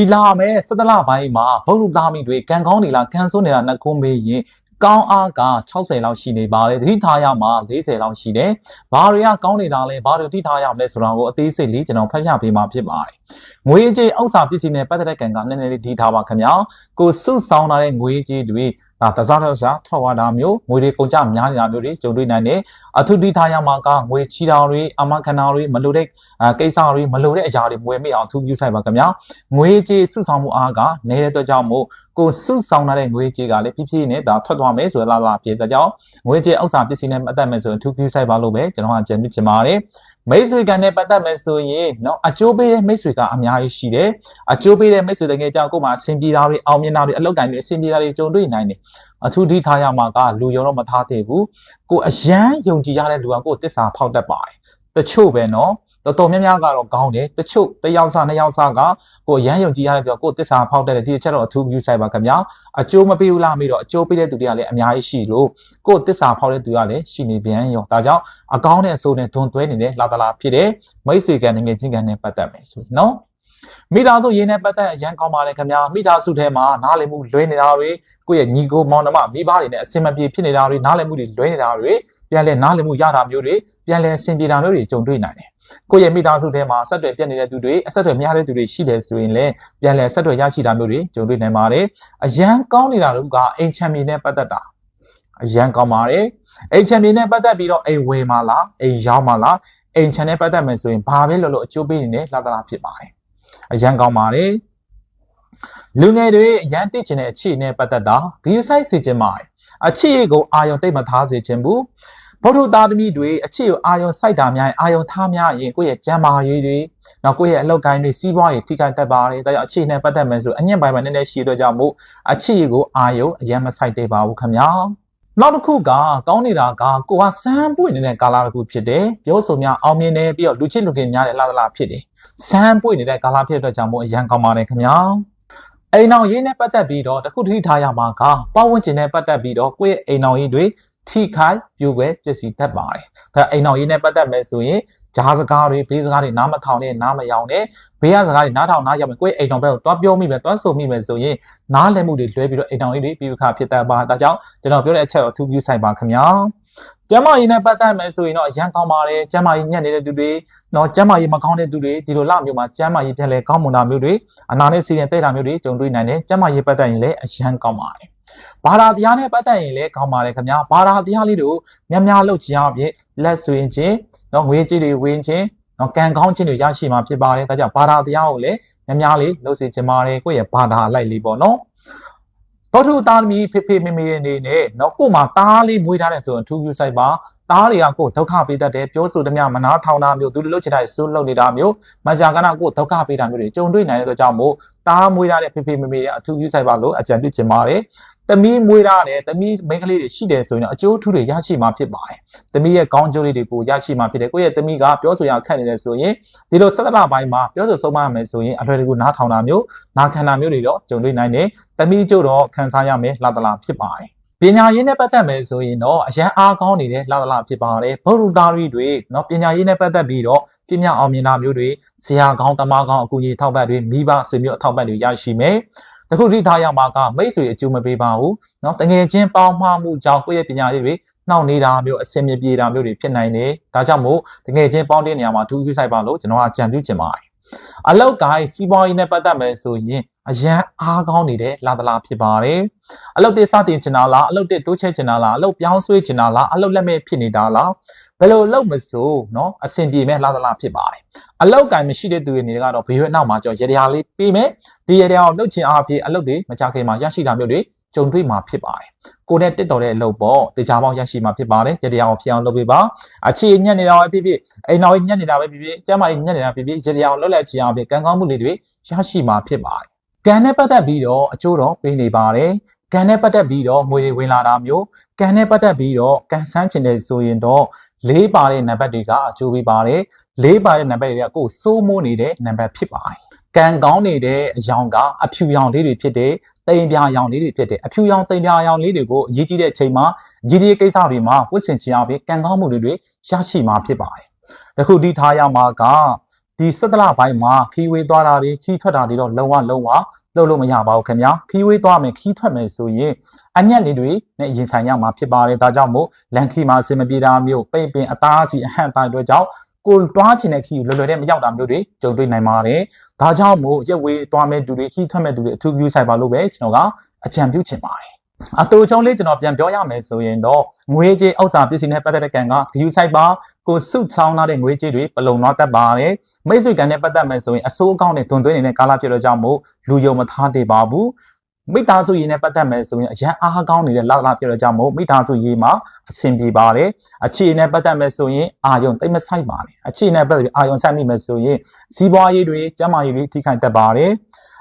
ဒီလာမယ်စက်တလပိုင်းမှာဘုရုသားမိတွေကံကောင်းနေလားကံဆိုးနေလားနှကုံးမေးရင်ကောင်းအားက60လောက်ရှိနေပါတယ်သတိထားရမှာ40လောက်ရှိတယ်ဘာတွေကကောင်းနေတာလဲဘာတွေသတိထားရမလဲဆိုတာကိုအသေးစိတ်လေးကျွန်တော်ဖတ်ပြပေးမှာဖြစ်ပါတယ်ငွေကြေးဥစ္စာပစ္စည်းနဲ့ပတ်သက်တဲ့ကံကနည်းနည်းလေးဒီထားပါခင်ဗျာကိုစုဆောင်းလာတဲ့ငွေကြေးတွေ ဒါတစားတစားထောက်ရတာမျိုးငွေတွေကုန်ကြများနေတာမျိုးတွေကြုံတွေ့နိုင်တယ်အထူးတိထားရမှာကငွေချီတာတွေအမခဏတွေမလိုတဲ့ကိစ္စတွေမလိုတဲ့အရာတွေမွေမိအောင်အထူးပြုဆိုင်ပါခင်ဗျာငွေကြေးစုဆောင်မှုအားကနေတဲ့အတွက်ကြောင့်မို့ကိုစုဆောင်လာတဲ့ငွေကြေးကလည်းပြည့်ပြည့်နဲ့ဒါထွက်သွားမယ်ဆိုလာလာဖြစ်တဲ့ကြောင့်ငွေကြေးဥစ္စာပစ္စည်းနဲ့အသက်မယ်ဆိုရင်အထူးပြုဆိုင်ပါလို့ပဲကျွန်တော်ကကြံပြချင်ပါတယ် မိတ်ဆွေကံနဲ့ပတ်သက်မယ်ဆိုရင်နော်အကျိုးပေးတဲ့မိတ်ဆွေကအများကြီးရှိတယ်အကျိုးပေးတဲ့မိတ်ဆွေတကယ်ကြောင့်ကိုယ်မှာအဆင်ပြေတာတွေအောင်မြင်တာတွေအလောက်တိုင်းတွေအဆင်ပြေတာတွေကြုံတွေ့နိုင်တယ်အထူးဒီထားရမှာကလူယုံတော့မထားသေးဘူးကိုအယမ်းယုံကြည်ရတဲ့လူကကိုယ်တစ္ဆာဖောက်တတ်ပါတယ်တချို့ပဲနော် တော်တော်များများကတော့ကောင်းတယ်တချို့တယောက်စားနှစ်ယောက်စားကကိုရမ်းယုံကြည်ရတဲ့ပြောကိုတစ္ဆာဖောက်တတ်တယ်ဒီအချက်တော့အထူး view site ပါခင်ဗျာအကျိုးမပေးဘူးလားမေးတော့အကျိုးပေးတဲ့သူတွေကလည်းအများကြီးရှိလို့ကိုတစ္ဆာဖောက်တဲ့သူကလည်းရှိနေပြန်ရောဒါကြောင့်အကောင်းတဲ့အဆိုးနဲ့ဒွန်သွဲနေတဲ့လာတလာဖြစ်တဲ့မိတ်ဆွေကငငယ်ချင်းကန်နဲ့ပတ်သက်မယ်ဆိုနော်မိသားစုရင်းနဲ့ပတ်သက်အရန်ကောင်းပါလေခင်ဗျာမိသားစုထဲမှာနားလည်မှုလွဲနေတာတွေကိုယ့်ရဲ့ညီကိုမောင်နှမမိဘတွေနဲ့အဆင်မပြေဖြစ်နေတာတွေနားလည်မှုတွေလွဲနေတာတွေပြန်လဲနားလည်မှုရတာမျိုးတွေပြန်လဲအဆင်ပြေတာမျိုးတွေကြုံတွေ့နိုင်တယ် ကိုယ့်ရဲ့မိသားစုထဲမှာဆက်သွယ်ပြတ်နေတဲ့သူတွေအဆက်သွယ်မရတဲ့သူတွေရှိတယ်ဆိုရင်လည်းပြန်လဲဆက်သွယ်ရရှိတာမျိုးတွေကြုံတွေ့နိုင်ပါတယ်အရန်ကောင်းနေတာလို့ကအိမ်ချမ်းမြေနဲ့ပတ်သက်တာအရန်ကောင်းပါတယ်အိမ်ချမ်းမြေနဲ့ပတ်သက်ပြီးတော့အိမ်ဝယ်မှာလားအိမ်ရောက်မှာလားအိမ်ချမ်းနဲ့ပတ်သက်မယ်ဆိုရင်ဘာပဲလို့လို့အကျိုးပေးနေတဲ့လာတလာဖြစ်ပါတယ်အရန်ကောင်းပါတယ်လူငယ်တွေအရန်တိကျင်တဲ့အခြေအနေပတ်သက်တာဂီဆိုင်စီခြင်းပါတယ်အခြေကိုအာယုံတိတ်မထားစေခြင်းဘူး ဗုဒ္ဓသားသမီးတွေအခြေကိုအာယုံစိုက်တာများရင်အာယုံထားများရင်ကိုယ့်ရဲ့ကျမ်းမာရေးတွေနောက်ကိုယ့်ရဲ့အလောက်ကိုင်းတွေစီးပွားရေးထိခိုက်တတ်ပါတယ်ဒါကြောင့်အခြေနဲ့ပတ်သက်မယ်ဆိုအညစ်ပိုင်းမှာနည်းနည်းရှိတော့ကြောင့်မို့အခြေကိုအာယုံအရင်မစိုက်သေးပါဘူးခင်ဗျာနောက်တစ်ခုကကောင်းနေတာကကိုကစမ်းပွင့်နေတဲ့ကာလတစ်ခုဖြစ်တယ်ပြောဆိုများအောင်မြင်နေပြီးတော့လူချစ်လူခင်များတဲ့လာသလားဖြစ်တယ်စမ်းပွင့်နေတဲ့ကာလဖြစ်တဲ့ကြောင့်မို့အရန်ကောင်းပါတယ်ခင်ဗျာအိမ်အောင်ရေးနဲ့ပတ်သက်ပြီးတော့တခုတတိထားရမှာကပတ်ဝန်းကျင်နဲ့ပတ်သက်ပြီးတော့ကိုယ့်ရဲ့အိမ်အောင်ရေးတွေ ထိခိုက်ပြိုကွဲပျက်စီးတတ်ပါတယ်။ဒါအိမ်အောင်ရေးနဲ့ပတ်သက်မယ်ဆိုရင်ဂျားစကားတွေဘေးစကားတွေနားမထောင်နဲ့နားမယောင်နဲ့ဘေးကစကားတွေနားထောင်နားရောက်မယ်ကိုယ့်အိမ်တော်ဘက်ကိုတွားပြောမိမယ်တွားဆိုမိမယ်ဆိုရင်နားလည်မှုတွေလွဲပြီးတော့အိမ်တော်ကြီးတွေပြီးခါဖြစ်တတ်ပါဒါကြောင့်ကျွန်တော်ပြောတဲ့အချက်ကိုအထူးပြုဆိုင်ပါခင်ဗျာကျမကြီးနဲ့ပတ်သက်မယ်ဆိုရင်တော့အရန်ကောင်းပါတယ်ကျမကြီးညံ့နေတဲ့သူတွေနော်ကျမကြီးမကောင်းတဲ့သူတွေဒီလိုလမျိုးမှာကျမကြီးပြန်လဲကောင်းမွန်တာမျိုးတွေအနာနဲ့စီရင်တဲ့တာမျိုးတွေကြုံတွေ့နိုင်တယ်ကျမကြီးပတ်သက်ရင်လည်းအရန်ကောင်းပါတယ် ဘာသာတရားနဲ့ပတ်သက်ရင်လည်းကောင်းပါတယ်ခင်ဗျာဘာသာတရားလေးတို့များများလုပ်ချင်အောင်ဖြင့်လက်ဆွေးခြင်းနော်ငွေကြေးတွေဝင်ခြင်းနော်ကံကောင်းခြင်းတွေရရှိမှာဖြစ်ပါတယ်ဒါကြောင့်ဘာသာတရားကိုလည်းများများလေးလုပ်စေချင်ပါတယ်ကိုယ့်ရဲ့ဘာသာအလိုက်လေးပေါ့နော်တော်ထုသားသမီးဖေဖေမေမေအနေနဲ့နော်ကို့မှာသားလေးမွေးထားတယ်ဆိုရင်ထူးပြဆိုင်ပါသားတွေကကိုဒုက္ခပေးတတ်တယ်ပြောဆိုသမျှမနာထောင်တာမျိုးသူတို့လုပ်ချင်တဲ့စိုးလုပ်နေတာမျိုးမကြာကနာကိုဒုက္ခပေးတာမျိုးတွေကြုံတွေ့နိုင်တဲ့အတွက်ကြောင့်မို့သားမွေးထားတဲ့ဖေဖေမေမေတွေအထူးပြုဆိုင်ပါလို့အကြံပြုချင်ပါတယ် သမီးမွေးထားတယ်သမီးမိန်းကလေးတွေရှိတယ်ဆိုရင်တော့အကျိုးထူးတွေရရှိမှာဖြစ်ပါတယ်သမီးရဲ့ကောင်းကျိုးလေးတွေကိုရရှိမှာဖြစ်တယ်ကိုယ့်ရဲ့သမီးကပြောဆိုရခက်နေတယ်ဆိုရင်ဒီလိုဆက်လက်ပိုင်းမှာပြောဆိုဆုံးမရမယ်ဆိုရင်အလွယ်တကူနားထောင်တာမျိုးနားခံတာမျိုးတွေတော့ကြုံတွေ့နိုင်တယ်သမီးကျိုးတော့ခံစားရမယ်လာတလာဖြစ်ပါတယ်ပညာရေးနဲ့ပတ်သက်မယ်ဆိုရင်တော့အရန်အားကောင်းနေတဲ့လာလာဖြစ်ပါတယ်ဘုရုသားရီတွေเนาะပညာရေးနဲ့ပတ်သက်ပြီးတော့ပြင်းပြအောင်မြင်တာမျိုးတွေဆရာကောင်းတမကောင်းအကူအညီထောက်ပံ့တွေမိဘဆွေမျိုးအထောက်ပံ့တွေရရှိမယ် တခုထိထားရမှာကမိတ်ဆွေအကျိုးမပေးပါဘူးเนาะတငယ်ချင်းပေါင်းမှားမှုကြောင့်ကိုယ့်ရဲ့ပညာရေးတွေနှောင့်နေတာမျိုးအဆင်မပြေတာမျိုးတွေဖြစ်နိုင်တယ်ဒါကြောင့်မို့တငယ်ချင်းပေါင်းတဲ့နေရာမှာထူးထူးဆိုင်ပါလို့ကျွန်တော်ကကြံပြုချင်ပါတယ်အလောက်ကိုင်းစီးပွားရေးနဲ့ပတ်သက်မယ်ဆိုရင်အရန်အားကောင်းနေတဲ့လာတလာဖြစ်ပါတယ်အလုတ်တစ်စတင်ချင်တာလားအလုတ်တစ်တိုးချဲချင်တာလားအလုတ်ပြောင်းဆွဲချင်တာလားအလုတ်လက်မဲ့ဖြစ်နေတာလား ဘယ်လိုလုပ်မစို့နော်အဆင်ပြေမဲ့လာသလားဖြစ်ပါတယ်အလောက်ကံမရှိတဲ့သူတွေနေကတော့ဘေးရွက်နောက်မှာကြောရတရားလေးပြီးမယ်ဒီရတရားကိုလှုပ်ချင်အားဖြင့်အလောက်တွေမကြခင်မှာရရှိတာမျိုးတွေကြုံတွေ့မှာဖြစ်ပါတယ်ကိုနဲ့တက်တော်တဲ့အလုပ်ပေါ့တရားပေါင်းရရှိမှာဖြစ်ပါတယ်ရတရားကိုဖြစ်အောင်လုပ်ပေးပါအခြေညက်နေတာပဲဖြစ်ဖြစ်အိမ်တော်ညက်နေတာပဲဖြစ်ဖြစ်ကျမ်းမာရေးညက်နေတာဖြစ်ဖြစ်ရတရားကိုလှုပ်လိုက်ချင်အားဖြင့်ကံကောင်းမှုတွေရရှိမှာဖြစ်ပါတယ်ကံနဲ့ပတ်သက်ပြီးတော့အကျိုးတော်ပေးနေပါတယ်ကံနဲ့ပတ်သက်ပြီးတော့ငွေတွေဝင်လာတာမျိုးကံနဲ့ပတ်သက်ပြီးတော့ကံဆန်းချင်တယ်ဆိုရင်တော့ လေးပါတဲ့နံပါတ်တွေကအကျိုးပေးပါတယ်လေးပါတဲ့နံပါတ်တွေကကိုယ်စိုးမိုးနေတဲ့နံပါတ်ဖြစ်ပါတယ်ကံကောင်းနေတဲ့အယောင်ကအဖြူရောင်လေးတွေဖြစ်တဲ့တိမ်ပြာရောင်လေးတွေဖြစ်တဲ့အဖြူရောင်တိမ်ပြာရောင်လေးတွေကိုအရေးကြီးတဲ့အချိန်မှာရည်ရည်ကိစ္စတွေမှာဝတ်ဆင်ချင်အောင်ဖြင့်ကံကောင်းမှုတွေတွေရရှိမှာဖြစ်ပါတယ်တခုဒီထားရမှာကဒီစက်တလပိုင်းမှာခီးဝေးသွားတာတွေခီးထွက်တာတွေတော့လုံးဝလုံးဝလုပ်လို့မရပါဘူးခင်ဗျာခီးဝေးသွားမယ်ခီးထွက်မယ်ဆိုရင် အညက်လေးတွေနဲ့ရင်ဆိုင်ရမှာဖြစ်ပါတယ်ဒါကြောင့်မို့လန်ခီမှာအစင်မပြေတာမျိုးပိတ်ပင်အသားစီအဟန့်တိုင်းတို့ကြောင့်ကိုတွားချင်တဲ့ခီးကိုလွယ်လွယ်နဲ့မရောက်တာမျိုးတွေကြုံတွေ့နိုင်ပါတယ်ဒါကြောင့်မို့ရက်ဝေးသွားမဲ့သူတွေခီးထွက်မဲ့သူတွေအထူးပြုဆိုင်ပါလို့ပဲကျွန်တော်ကအကြံပြုချင်ပါတယ်အတူချုံလေးကျွန်တော်ပြန်ပြောရမယ်ဆိုရင်တော့ငွေကြေးဥစ္စာပစ္စည်းနဲ့ပတ်သက်တဲ့ကံကဂယူဆိုင်ပါကိုစုဆောင်းလာတဲ့ငွေကြေးတွေပလုံတော့တတ်ပါတယ်မိတ်ဆွေကံနဲ့ပတ်သက်မယ်ဆိုရင်အစိုးအကောင့်နဲ့တွန်သွင်းနေတဲ့ကာလဖြစ်တော့ကြောင့်မို့လူယုံမထားသေးပါဘူး မိသားစုရေးနဲ့ပတ်သက်မယ်ဆိုရင်အရန်အားကောင်းနေတဲ့လောက်လာဖြစ်တော့ကြောင့်မို့မိသားစုရေးမှာအဆင်ပြေပါတယ်အခြေနဲ့ပတ်သက်မယ်ဆိုရင်အာယုံတိတ်မဆိုင်ပါနဲ့အခြေနဲ့ပတ်သက်ပြီးအာယုံဆက်မိမယ်ဆိုရင်စီးပွားရေးတွေကျန်းမာရေးတွေထိခိုက်တတ်ပါတယ်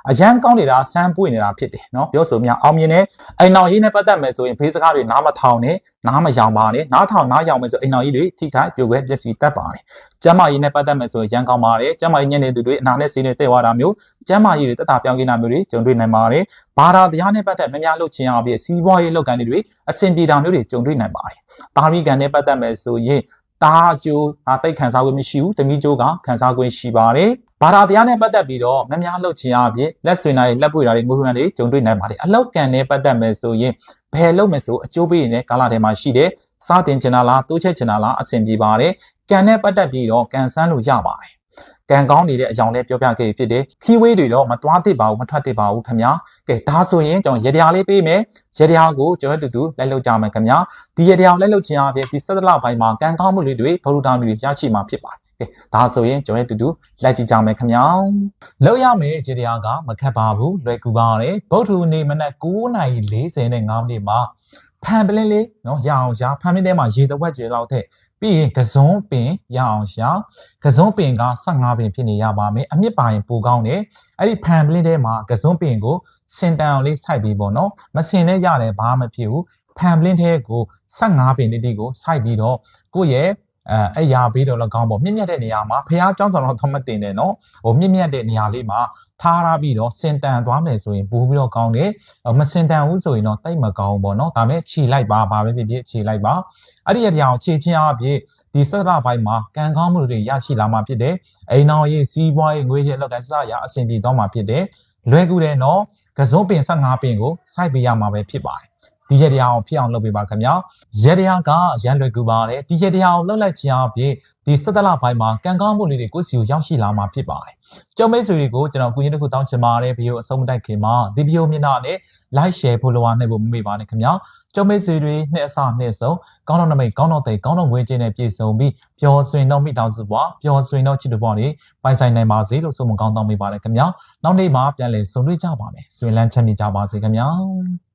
အရန်ကောင်းနေတာစမ်းပွေနေတာဖြစ်တယ်နော်ပြောဆိုများအောင်မြင်တယ်အိမ်တော်ရေးနဲ့ပတ်သက်မယ်ဆိုရင်ဘေးစကားတွေနားမထောင်နဲ့နားမယောင်ပါနဲ့နားထောင်နားယောင်မယ်ဆိုအိမ်တော်ရေးတွေထိခိုက်ပြိုကွဲပျက်စီးတတ်ပါတယ်ကျမ်းမာရေးနဲ့ပတ်သက်မယ်ဆိုရင်ရန်ကောင်းပါတယ်ကျမ်းမာရေးညံ့တဲ့သူတွေအနာနဲ့ဆေးနဲ့တဲ့ဝါတာမျိုးကျမ်းမာရေးတွေတက်တာပြောင်းကိနာမျိုးတွေကြုံတွေ့နိုင်ပါတယ်ဘာသာတရားနဲ့ပတ်သက်များများလှုပ်ခြင်းအပြင်စီးပွားရေးလုပ်ငန်းတွေအဆင်ပြေတာမျိုးတွေကြုံတွေ့နိုင်ပါတယ်တာရီကန်နဲ့ပတ်သက်မယ်ဆိုရင်တားအကျိုးဒါတိတ်ခံစားခွင့်မရှိဘူးတမီးကျိုးကခံစားခွင့်ရှိပါတယ် ဘာသာတရားနဲ့ပတ်သက်ပြီးတော့မများလှုပ်ချင်အဖြစ်လက်ဆွေနာတွေလက်ပွေတာတွေငွေရံတွေကြုံတွေ့နိုင်ပါတယ်အလောက်ကံနဲ့ပတ်သက်မယ်ဆိုရင်ဘယ်လုပ်မယ်ဆိုအကျိုးပေးနေတဲ့ကာလထဲမှာရှိတဲ့စတင်ချင်တာလားတိုးချက်ချင်တာလားအဆင်ပြေပါတယ်ကံနဲ့ပတ်သက်ပြီးတော့ကံဆန်းလို့ရပါတယ်ကံကောင်းနေတဲ့အကြောင်းလေးပြောပြခဲ့ဖြစ်တယ်ခီးဝေးတွေတော့မတွားသစ်ပါဘူးမထွက်သစ်ပါဘူးခင်ဗျာကဲဒါဆိုရင်ကျွန်တော်ရေတရားလေးပေးမယ်ရေတရားကိုကျွန်တော်တူတူလိုက်လုပ်ကြမယ်ခင်ဗျာဒီရေတရားကိုလိုက်လုပ်ခြင်းအပြင်ဒီစက်တလပိုင်းမှာကံကောင်းမှုလေးတွေဘုရုတာမျိုးတွေရရှိမှာဖြစ်ပါတယ် ကဲဒါဆိုရင်ကျွန်တော်တို့တူတူလိုက်ကြည့်ကြမယ်ခင်ဗျာလောက်ရမယ်ခြေတရားကမခက်ပါဘူးလွယ်ကူပါတယ်ဗုဒ္ဓနေ့မနက်9:45မိနစ်မှာဖန်ပလင်းလေးနော်ရအောင်ရှာဖန်ပလင်းထဲမှာရေတဝက်ကျလောက်ထည့်ပြီးရင်ကစုံပင်ရအောင်ရှာကစုံပင်က15ပင်ဖြစ်နေရပါမယ်အမြင့်ပါရင်ပိုကောင်းတယ်အဲ့ဒီဖန်ပလင်းထဲမှာကစုံပင်ကိုစင်တန်အောင်လေးစိုက်ပြီးပေါ့နော်မစင်နဲ့ရတယ်ဘာမှမဖြစ်ဘူးဖန်ပလင်းထဲကို15ပင်တိတိကိုစိုက်ပြီးတော့ကိုယ့်ရဲ့ အဲအဲ့ရာဘေးတော့လည်းကောင်းပေါ့မြင့်မြတ်တဲ့နေရာမှာဖះเจ้าဆောင်တော့ထမတင်တယ်နော်ဟိုမြင့်မြတ်တဲ့နေရာလေးမှာထားရပြီးတော့စင်တန်သွားမယ်ဆိုရင်ပိုးပြီးတော့ကောင်းတယ်မစင်တန်ဘူးဆိုရင်တော့တိတ်မကောင်းဘူးပေါ့နော်ဒါမဲ့ခြေလိုက်ပါဘာပဲဖြစ်ဖြစ်ခြေလိုက်ပါအဲ့ဒီအတရားကိုခြေချင်းအဖြစ်ဒီစက်ရပိုင်းမှာကံကောင်းမှုတွေရရှိလာမှာဖြစ်တယ်အိမ်တော်ရေးစီးပွားရေးငွေကြေးလောက်ကစရအဆင်ပြေသွားမှာဖြစ်တယ်လွယ်ကူတယ်နော်ကစုံပင်15ပင်ကိုစိုက်ပေးရမှာပဲဖြစ်ပါတယ် ဒီရတရားအောင်ဖြစ်အောင်လုပ်ပေးပါခင်ဗျာရတရားကရန်လွယ်ကူပါတယ်ဒီရတရားအောင်လှုပ်လိုက်ခြင်းအပြင်ဒီစက်တလပိုင်းမှာကံကောင်းမှုလေးတွေကိုယ့်စီကိုရောက်ရှိလာမှာဖြစ်ပါတယ်ကျောင်းမိတ်ဆွေတွေကိုကျွန်တော်ကုရင်တစ်ခုတောင်းချင်ပါတယ်ဗီဒီယိုအဆုံးမတိုက်ခင်မှာဒီဗီဒီယိုမျက်နှာနဲ့ like share follower နဲ့ဖို့မမေ့ပါနဲ့ခင်ဗျာကျောင်းမိတ်ဆွေတွေနှစ်အစနှစ်ဆုံးကောင်းတော့နမိတ်ကောင်းတော့တဲ့ကောင်းတော့ဝင်ခြင်းနဲ့ပြည့်စုံပြီးပျော်ရွှင်တော့မိတောင်စုပွားပျော်ရွှင်တော့ချစ်တူပွားနေပိုင်ဆိုင်နိုင်ပါစေလို့ဆုမကောင်းတောင်းပေးပါတယ်ခင်ဗျာနောက်နေ့မှာပြန်လည်ဆုံတွေ့ကြပါမယ်ဆွေလန်းချမ်းမြေကြပါစေခင်ဗျာ